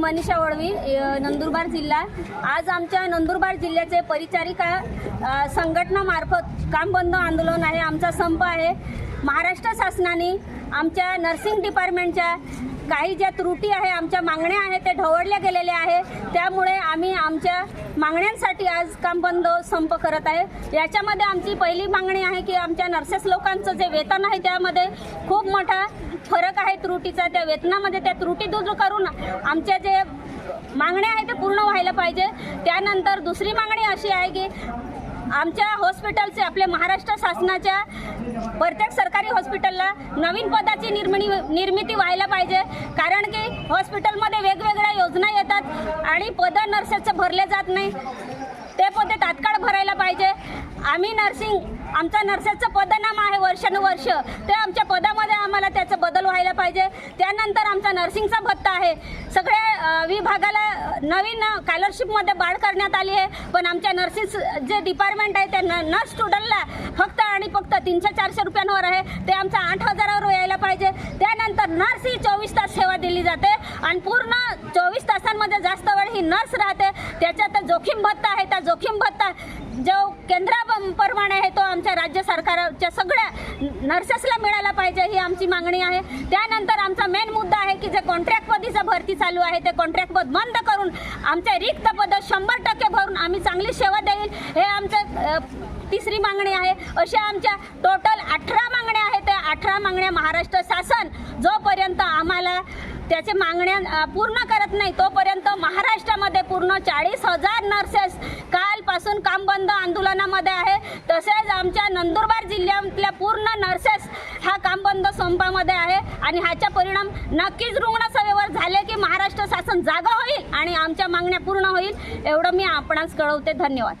मनीषा वळवी नंदुरबार जिल्हा. आज आमच्या नंदुरबार जिल्ह्याचे परिचारिका संघटनामार्फत काम बंद आंदोलन आहे. आमचा संप आहे. महाराष्ट्र शासनाने आमच्या नर्सिंग डिपार्टमेंटच्या काही ज्या त्रुटी आहे आमच्या मागण्या आहेत ते ढवळल्या गेलेल्या आहे त्यामुळे आम्ही आमच्या मागण्यांसाठी आज काम बंद संप करत आहे. याच्यामध्ये आमची पहिली मागणी आहे की आमच्या नर्सेस लोकांचं जे वेतन आहे त्यामध्ये खूप मोठा फरक आहे त्रुटीचा. त्या वेतनामध्ये त्या त्रुटी दूर करून आमच्या जे मागण्या आहेत ते पूर्ण व्हायला पाहिजे. त्यानंतर दुसरी मागणी अशी आहे की आमच्या हॉस्पिटलचे आपल्या महाराष्ट्र शासनाच्या प्रत्येक सरकारी हॉस्पिटलला नवीन पदाची निर्मिणी निर्मिती व्हायला पाहिजे. कारण की हॉस्पिटलमध्ये वेगवेगळ्या योजना येतात आणि पदं नर्सेसचं भरले जात नाही. ते पदे तात्काळ भरायला पाहिजे. आम्ही नर्सिंग आमचा नर्सेसचं पदनाम आहे वर्षानुवर्ष. ते आमच्या पदामध्ये आम्हाला त्याचं बदल व्हायला पाहिजे. त्यानंतर आमचा नर्सिंगचा भत्ता आहे. सगळ्या विभागाला नवीन स्कॉलरशिपमध्ये वाढ करण्यात आली आहे. पण आमच्या नर्सिस जे डिपार्टमेंट आहे त्या न नर्स स्टुडंटला फक्त आणि फक्त तीनशे चारशे रुपयांवर आहे. ते आमचा आठ हजारावर यायला पाहिजे. त्यानंतर नर्स ही चोवीस तास सेवा दिली जाते. आणि पूर्ण चोवीस तासांमध्ये जास्त वेळ ही नर्स राहते. त्याच्यात जोखीम भत्ता आहे. त्या जोखीम भत्ता जो केंद्राप्रमाणे आहे तो आमच्या राज्य सरकारच्या सगळ्या नर्सेसला मिळायला पाहिजे ही आमची मागणी आहे. त्यानंतर आमचा मेन मुद्दा आहे की जे कॉन्ट्रॅक्टपदीचं भरती चालू आहे ते कॉन्ट्रॅक्ट पद बंद करून आमचे रिक्त पद शंभर टक्के भरून आम्ही चांगली सेवा देईल हे आमचं तिसरी मागणी आहे. अशा आमच्या टोटल अठरा मागण्या आहेत. त्या अठरा मागण्या महाराष्ट्र शासन जोपर्यंत आम्हाला त्याचे मागण्या पूर्ण करत नाही तोपर्यंत महाराष्ट्रामध्ये पूर्ण चाळीस हजार नर्सेस का बंद आंदोलनामध्ये आहे. तसेच आमच्या नंदुरबार जिल्ह्यातल्या पूर्ण नर्सेस हा काम बंद संपामध्ये आहे. आणि ह्याचा परिणाम नक्कीच रुग्णसेवेवर झाले की महाराष्ट्र शासन जागा होईल आणि आमच्या मागण्या पूर्ण होईल. एवढं मी आपणास कळवते. धन्यवाद.